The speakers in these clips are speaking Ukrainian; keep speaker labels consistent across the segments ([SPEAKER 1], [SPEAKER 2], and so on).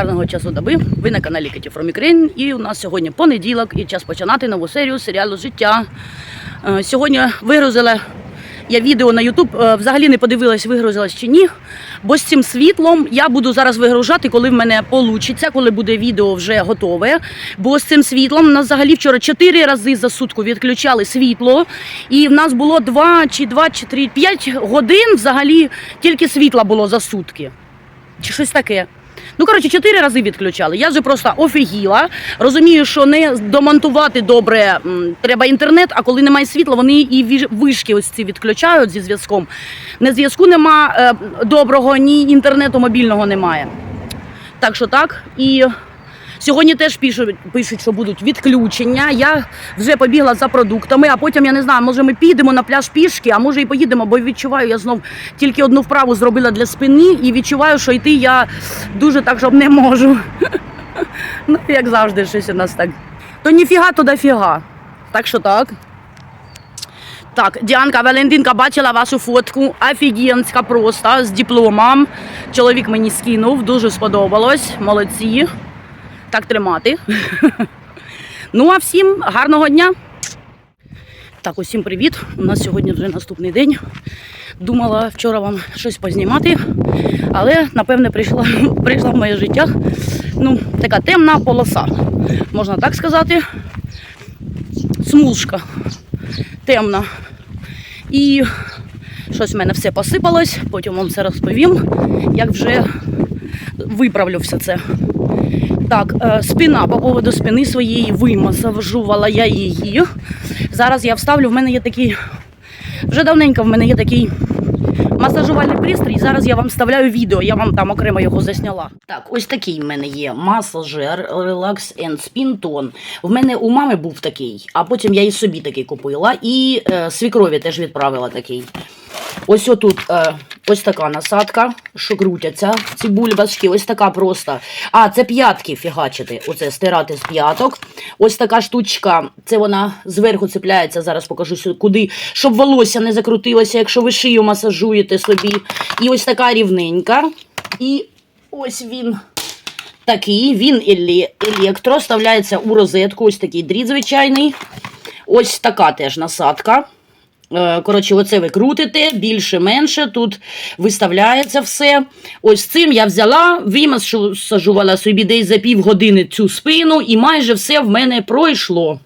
[SPEAKER 1] Гарного часу доби. Ви на каналі Кеті From Ukraine. І у нас сьогодні понеділок і час починати нову серію серіалу Життя. Е, Сьогодні вигрузила я відео на YouTube, е, взагалі не подивилась, вигрузилась чи ні. Бо з цим світлом я буду зараз вигружати, коли в мене вийде, коли буде відео вже готове. Бо з цим світлом нас взагалі вчора 4 рази за сутку відключали світло. І в нас було 2 чи 2 чи 3, 5 годин взагалі тільки світла було за сутки чи щось таке. Ну, коротше, чотири рази відключали. Я вже просто офігіла. Розумію, що не домонтувати добре треба інтернет, а коли немає світла, вони і віж- вишки ось ці відключають зі зв'язком. Не зв'язку нема е, доброго, ні інтернету мобільного немає. Так що так. І сьогодні теж пишуть, пишуть, що будуть відключення. Я вже побігла за продуктами, а потім я не знаю, може ми підемо на пляж пішки, а може і поїдемо, бо відчуваю, я знов тільки одну вправу зробила для спини і відчуваю, що йти я дуже так, щоб не можу. Ну, як завжди, щось у нас так. То ніфіга, то дофіга. Так що так. Так, Діанка Валентинка бачила вашу фотку. Офігенська просто з дипломом. Чоловік мені скинув, дуже сподобалось. Молодці. Так тримати. Ну а всім гарного дня. Так, усім привіт. У нас сьогодні вже наступний день. Думала вчора вам щось познімати, але напевне прийшла, прийшла в моє життя. Ну, така темна полоса, можна так сказати. Смужка темна. І щось в мене все посипалось, потім вам все розповім, як вже виправлю все це. Так, е, спина по поводу спини своєї вимасажувала я її. Зараз я вставлю, в мене є такий, вже давненько в мене є такий масажувальний пристрій. Зараз я вам вставляю відео, я вам там окремо його засняла. Так, ось такий в мене є масажер Relax and Spin Tone. В мене у мами був такий, а потім я і собі такий купила. І е, свікрові теж відправила такий. Ось отут е, ось така насадка, що крутяться ці бульбашки, ось така просто. А, це п'ятки фігачити. Оце стирати з п'яток. Ось така штучка, це вона зверху цепляється. Зараз покажу куди, щоб волосся не закрутилося, якщо ви шию масажуєте собі. І ось така рівненька. І ось він. Такий, він електро, вставляється у розетку, ось такий дріт звичайний. Ось така теж насадка. Е, Коротше, оце ви крутите, більше-менше, тут виставляється все. Ось цим я взяла, вимасажувала собі десь за півгодини цю спину, і майже все в мене пройшло.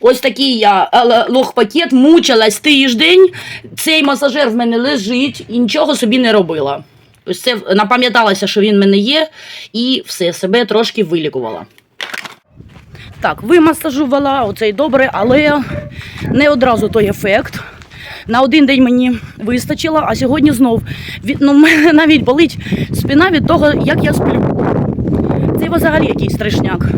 [SPEAKER 1] Ось такий я е, лох-пакет, мучилась тиждень. Цей масажер в мене лежить і нічого собі не робила. Ось це напам'яталася, що він в мене є, і все, себе трошки вилікувала. Так, вимасажувала, оце й добре, але не одразу той ефект. На один день мені вистачило, а сьогодні знов від, ну, мене навіть болить спина від того, як я сплю. Це взагалі якийсь страшняк.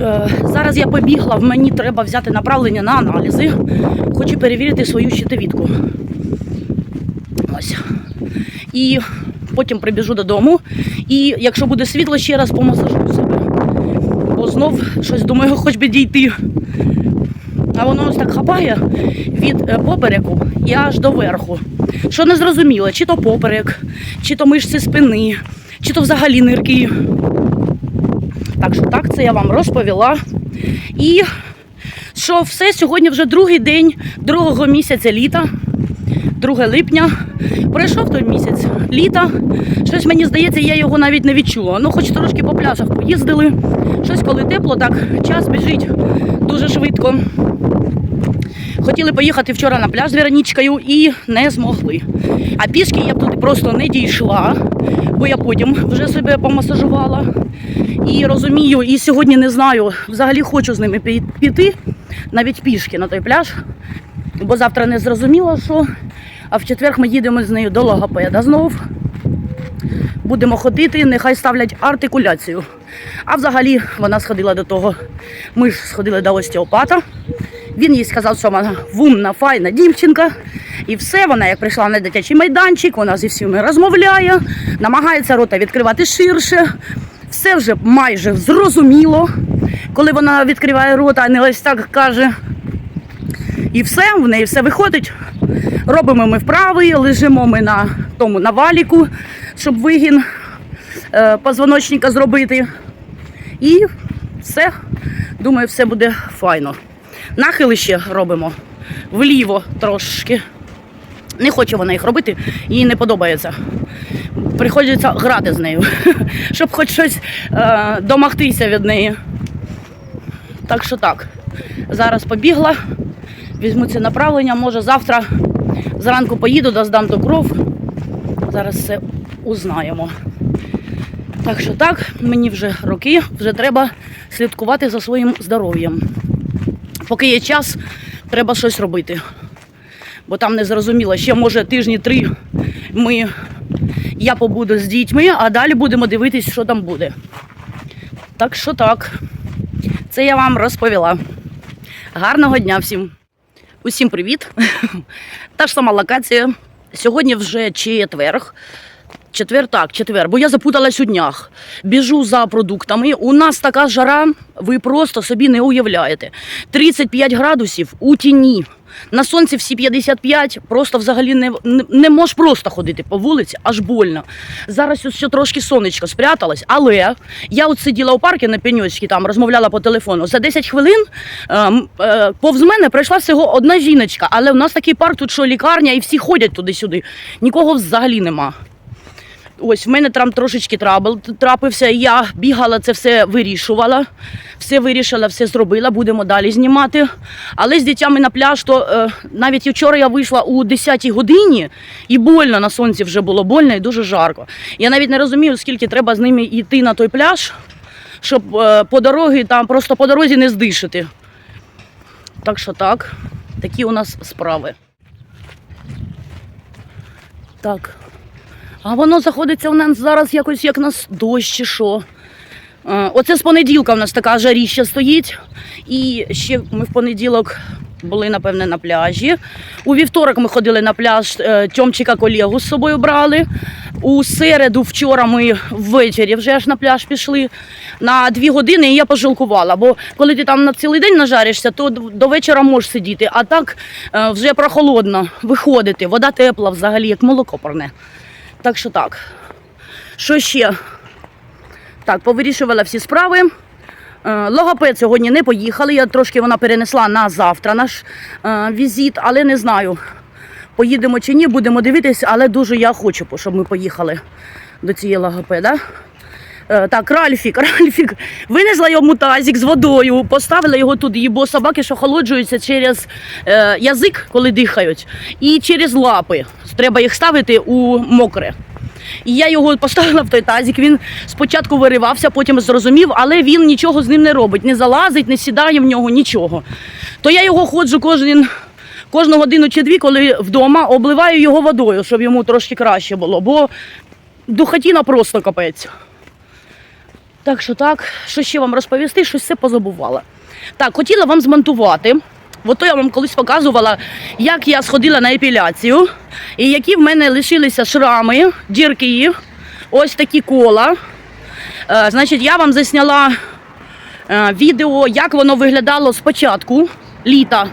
[SPEAKER 1] Е, зараз я побігла, в мені треба взяти направлення на аналізи. Хочу перевірити свою щитовідку. Ось. І потім прибіжу додому. І якщо буде світло, ще раз помасажую себе бо знов щось думаю, хоч би дійти. А воно ось так хапає від е, попереку і аж до верху. Що не зрозуміло, чи то поперек, чи то мишці спини, чи то взагалі нирки. Так що так, це я вам розповіла. І що все, сьогодні вже другий день другого місяця літа, 2 липня. Пройшов той місяць літа. Щось мені здається, я його навіть не відчула. Ну, хоч трошки по пляжах поїздили. Щось коли тепло, так час біжить дуже швидко. Хотіли поїхати вчора на пляж з Веронічкою і не змогли. А пішки я б туди просто не дійшла, бо я потім вже себе помасажувала. І розумію, і сьогодні не знаю, взагалі хочу з ними піти, навіть пішки на той пляж, бо завтра не зрозуміло, що. А в четвер ми їдемо з нею до логопеда знов. Будемо ходити, нехай ставлять артикуляцію. А взагалі вона сходила до того. Ми ж сходили до остеопата. Він їй сказав, що вона вумна, файна дівчинка. І все, вона як прийшла на дитячий майданчик, вона зі всіми розмовляє, намагається рота відкривати ширше. Все вже майже зрозуміло, коли вона відкриває рота, а не ось так каже. І все, в неї все виходить. Робимо ми вправи, лежимо ми на тому на валіку, щоб вигін е, позвоночника зробити. І все, думаю, все буде файно. Нахили ще робимо вліво трошки. Не хоче вона їх робити, їй не подобається. Приходиться грати з нею, щоб хоч щось е, домогтися від неї. Так що так. Зараз побігла, візьму це направлення, може завтра зранку поїду, доздам до кров. Зараз все узнаємо. Так що так, мені вже роки, вже треба слідкувати за своїм здоров'ям. Поки є час, треба щось робити. Бо там не зрозуміло, ще може тижні три ми, я побуду з дітьми, а далі будемо дивитись, що там буде. Так що так, це я вам розповіла. Гарного дня всім! Усім привіт! Та ж сама локація. Сьогодні вже четверг. Четвер, так, четвер, бо я запуталась у днях. Біжу за продуктами. У нас така жара, ви просто собі не уявляєте. 35 градусів у тіні. На сонці всі 55, просто взагалі не, не, не можеш просто ходити по вулиці, аж больно. Зараз ще трошки сонечко спряталось, але я от сиділа у парку на пеньочці, там розмовляла по телефону. За 10 хвилин е, е, повз мене пройшла всього одна жіночка, але у нас такий парк, тут що лікарня, і всі ходять туди-сюди. Нікого взагалі нема. Ось в мене там трошечки трабл трапився. Я бігала, це все вирішувала. Все вирішила, все зробила, будемо далі знімати. Але з дітьми на пляж, то е, навіть вчора я вийшла у 10-й годині і больно на сонці вже було больно і дуже жарко. Я навіть не розумію, скільки треба з ними йти на той пляж, щоб е, по дорогі там просто по дорозі не здишити. Так що так, такі у нас справи. Так. А воно заходиться у нас зараз якось як нас дощ чи що. Оце з понеділка у нас така жаріща стоїть. І ще ми в понеділок були, напевне, на пляжі. У вівторок ми ходили на пляж, е, Тьомчика колегу з собою брали. У середу, вчора ми ввечері вже аж на пляж пішли на дві години, і я пожалкувала. Бо коли ти там на цілий день нажаришся, то до вечора можеш сидіти. А так е, вже прохолодно виходити. Вода тепла взагалі, як молоко парне. Так що так. Що ще? Так, повирішувала всі справи. Е, Логопед сьогодні не поїхали. Я трошки вона перенесла на завтра наш е, візит, але не знаю, поїдемо чи ні, будемо дивитися, але дуже я хочу, щоб ми поїхали до цієї логопеда. Е, Так, Ральфік, Ральфік винесла йому тазик з водою, поставила його туди, бо собаки що охолоджуються через е, язик, коли дихають, і через лапи. Треба їх ставити у мокре. І я його поставила в той тазик. Він спочатку виривався, потім зрозумів, але він нічого з ним не робить, не залазить, не сідає в нього, нічого. То я його ходжу кожен, кожну годину чи дві, коли вдома обливаю його водою, щоб йому трошки краще було, бо духотіна просто капець. Так що так, що ще вам розповісти, щось все позабувала. Так, хотіла вам змонтувати. От то я вам колись показувала, як я сходила на епіляцію, і які в мене лишилися шрами, дірки, ось такі кола. Е, значить, я вам засняла е, відео, як воно виглядало спочатку літа.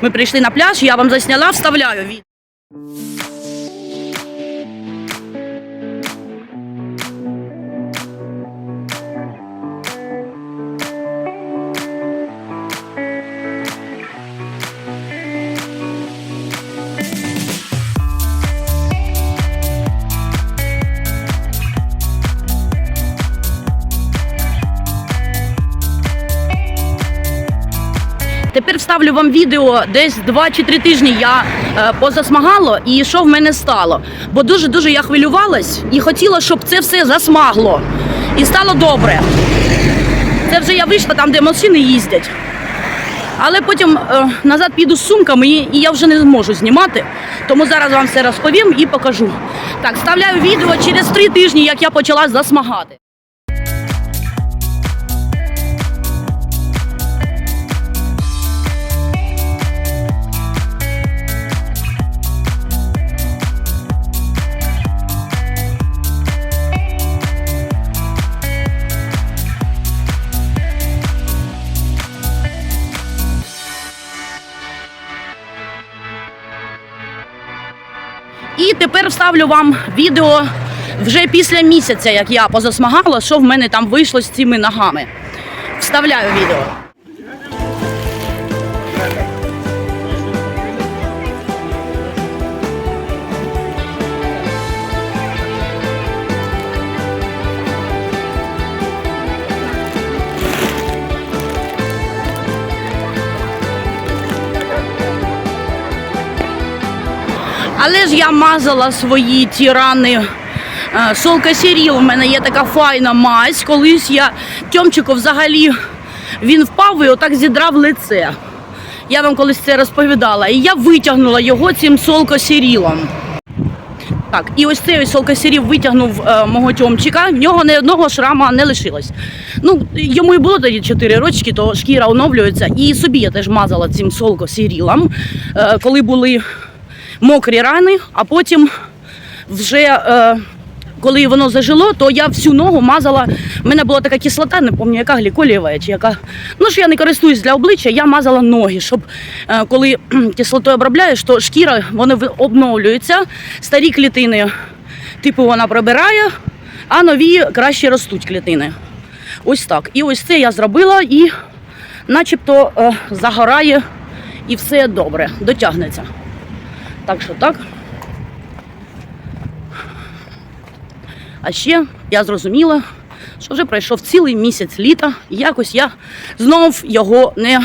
[SPEAKER 1] Ми прийшли на пляж, я вам засняла, вставляю відео. Тепер вставлю вам відео десь 2 чи 3 тижні я е, позасмагало і що в мене стало. Бо дуже-дуже я хвилювалась і хотіла, щоб це все засмагло. І стало добре. Це вже я вийшла там, де машини їздять. Але потім е, назад піду з сумками і, і я вже не зможу знімати. Тому зараз вам все розповім і покажу. Так, вставляю відео через 3 тижні, як я почала засмагати. І тепер вставлю вам відео Вже після місяця, як я позасмагала, що в мене там вийшло з цими ногами. Вставляю відео. Але ж я мазала свої ті рани. е, Солкасіріл, у мене є така файна мазь. Колись я Тьомчику взагалі він впав і отак зідрав лице. Я вам колись це розповідала. І я витягнула його цим солкосірілом. Так, і ось цей ось солкасірів витягнув е, мого тьомчика, в нього ні одного шрама не лишилось. Ну, йому і було тоді 4 рочки, то шкіра оновлюється. І собі я теж мазала цим солкосірілом, е, коли були мокрі рани, а потім вже. Е, коли воно зажило, то я всю ногу мазала. У мене була така кислота, не пам'ятаю, яка гліколієва чи яка. Ну ж я не користуюсь для обличчя, я мазала ноги, щоб е, коли кислотою обробляєш, то шкіра вони обновлюються, старі клітини, типу вона прибирає, а нові краще ростуть клітини. Ось так. І ось це я зробила і начебто е, загорає і все добре, дотягнеться. Так що так. А ще я зрозуміла, що вже пройшов цілий місяць літа, і якось я знов його не,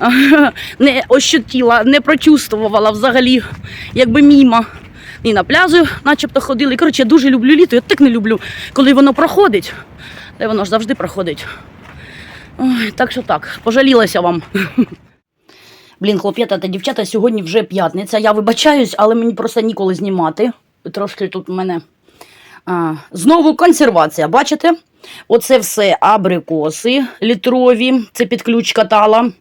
[SPEAKER 1] не ощутила, не прочувствувала взагалі, якби мімо. І на пляжі начебто ходили. Коротше, я дуже люблю літо. Я так не люблю, коли воно проходить. Та й воно ж завжди проходить. Ой, так що так, пожалілася вам. Блін, хлоп'ята та дівчата, сьогодні вже п'ятниця. Я вибачаюсь, але мені просто ніколи знімати. Трошки тут в мене а, знову консервація. Бачите? Оце все абрикоси літрові, це під ключ катала.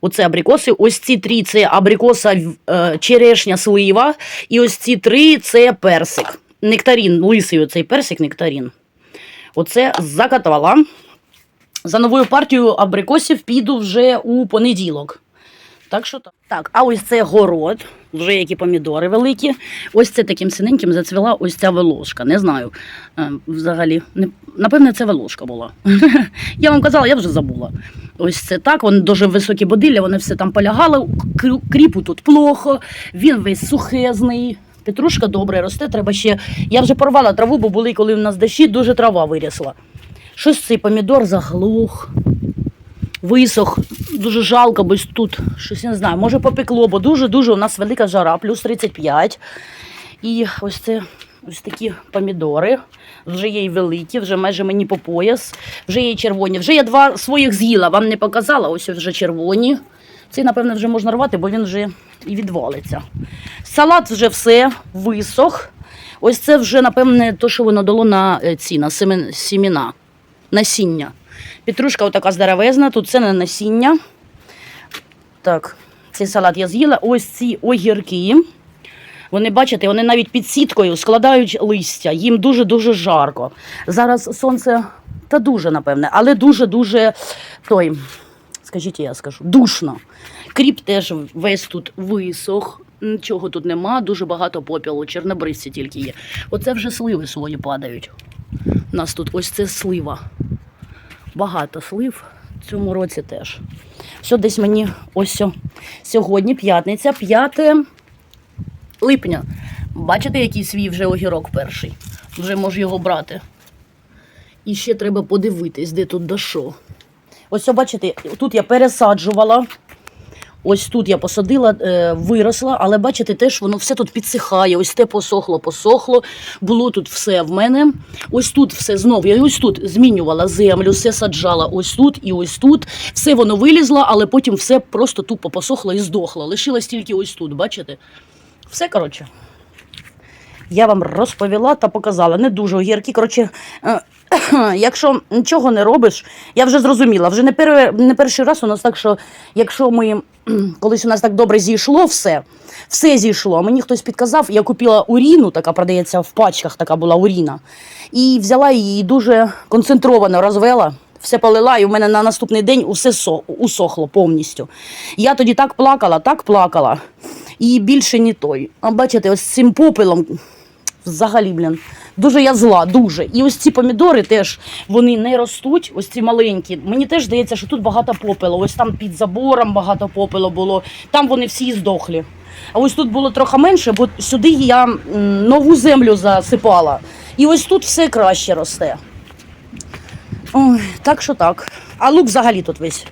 [SPEAKER 1] Оце абрикоси. Ось ці три це абрикоса, е, черешня, слива. І ось ці три це персик. Нектарін, лисий оцей персик, нектарін. Оце закатала. За новою партією абрикосів піду вже у понеділок. Так що так. Так, а ось це город, вже які помідори великі. Ось це таким синеньким зацвіла ось ця волошка. Не знаю. е, Взагалі, не, напевне, це волошка була. я вам казала, я вже забула. Ось це так, вони дуже високі бодилля, вони все там полягали. Кріпу тут плохо, він весь сухезний. Петрушка добре росте, треба ще. Я вже порвала траву, бо були, коли в нас дощі, дуже трава вирісла. Щось цей помідор заглух висох. Дуже жалко, бо тут щось не знаю, може попекло, бо дуже-дуже у нас велика жара, плюс 35. І ось це ось такі помідори. Вже є й великі, вже майже мені по пояс, вже є й червоні. Вже я два своїх з'їла, вам не показала, ось вже червоні. Цей, напевно, вже можна рвати, бо він вже і відвалиться. Салат вже все висох. Ось це вже, напевне, то, що воно дало на е, ці на семен- сіміна, насіння. Петрушка отака здоровезна, тут це не насіння. Так, цей салат я з'їла. Ось ці огірки. Вони, бачите, вони навіть під сіткою складають листя. Їм дуже-дуже жарко. Зараз сонце та дуже, напевне, але дуже-дуже той, скажіть, я скажу, душно. Кріп теж весь тут висох. Нічого тут нема, дуже багато попілу, чорнобривці тільки є. Оце вже сливи свої падають. У нас тут ось це слива багато слив в цьому році теж. Все десь мені ось сьогодні, п'ятниця, 5 липня. Бачите, який свій вже огірок перший. Вже можу його брати. І ще треба подивитись, де тут до що. Ось, бачите, тут я пересаджувала. Ось тут я посадила, е, виросла, але бачите, теж воно все тут підсихає. Ось те посохло, посохло. Було тут все в мене. Ось тут все знов. Я ось тут змінювала землю, все саджала ось тут і ось тут. Все воно вилізло, але потім все просто тупо посохло і здохло. Лишилось тільки ось тут, бачите? Все коротше. Я вам розповіла та показала. Не дуже огірки. Коротше, е, якщо нічого не робиш, я вже зрозуміла. Вже не, перший раз у нас так, що якщо ми колись у нас так добре зійшло все, все зійшло. Мені хтось підказав, я купила уріну, така продається в пачках, така була уріна. І взяла її дуже концентровано розвела. Все полила, і в мене на наступний день усе со- усохло повністю. Я тоді так плакала, так плакала. І більше не той. А бачите, ось цим попелом взагалі, блін. Дуже я зла, дуже. І ось ці помідори теж вони не ростуть, ось ці маленькі. Мені теж здається, що тут багато попелу. Ось там під забором багато попелу було. Там вони всі здохлі. А ось тут було трохи менше, бо сюди я нову землю засипала. І ось тут все краще росте. Ой, так що так. А лук взагалі тут весь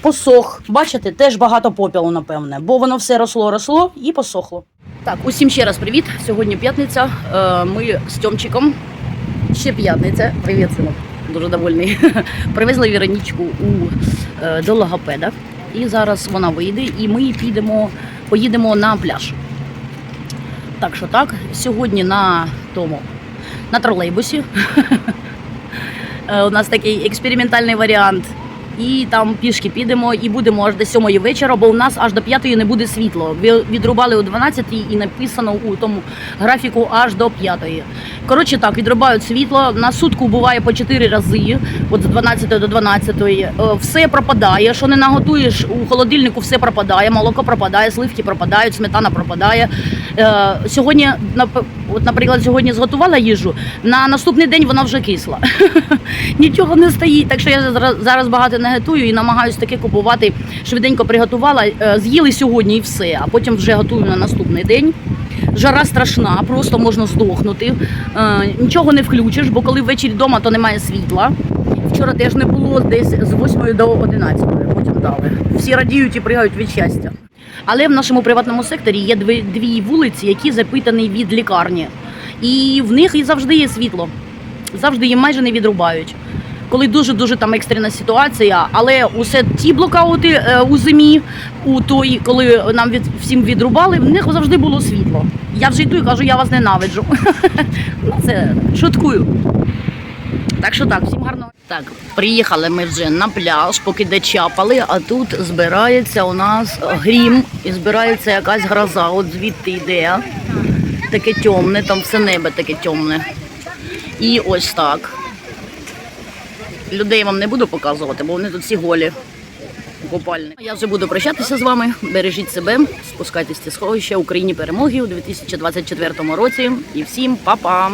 [SPEAKER 1] посох. Бачите, теж багато попілу, напевне, бо воно все росло, росло і посохло. Так, усім ще раз привіт. Сьогодні п'ятниця. Е, Ми з Тьомчиком. Ще п'ятниця. Привіт, синок. Дуже довольний. Привезли Віронічку у, е, до логопеда. І зараз вона вийде, і ми підемо, поїдемо на пляж. Так що так, сьогодні на тому, на тролейбусі. Е, У нас такий експериментальний варіант. І там пішки підемо і будемо аж до 7 вечора, бо у нас аж до 5 не буде світло. Відрубали о 12 і написано у тому графіку аж до 5. Коротше так, відрубають світло. На сутку буває по 4 рази, от з 12 до 12. Е, Все пропадає. Що не наготуєш у холодильнику, все пропадає, молоко пропадає, сливки пропадають, сметана пропадає. Е, Сьогодні, от, наприклад, сьогодні зготувала їжу, на наступний день вона вже кисла. Нічого не стоїть. Так що я зараз багато не готую і намагаюся таке купувати. Швиденько приготувала, е, з'їли сьогодні і все, а потім вже готую на наступний день. Жара страшна, просто можна здохнути. Е, Нічого не включиш, бо коли ввечері вдома, то немає світла. Вчора теж не було десь з 8 до 11, потім дали. Всі радіють і пригають від щастя. Але в нашому приватному секторі є дві, дві вулиці, які запитані від лікарні. І в них і завжди є світло. Завжди їм майже не відрубають. Коли дуже-дуже там екстрена ситуація, але усе ті блокаути е, у зимі, у той, коли нам від всім відрубали, в них завжди було світло. Я вже йду і кажу, я вас ненавиджу. Ну, Це шуткую. Так що так, всім гарного. Так, приїхали ми вже на пляж, поки де чапали, а тут збирається у нас грім і збирається якась гроза. От звідти йде. Таке темне, там все небо таке темне. І ось так. Людей вам не буду показувати, бо вони тут всі голі. Купальні. Я вже буду прощатися з вами. Бережіть себе, спускайтесь ці сховища Україні перемоги у 2024 році. І всім па-па!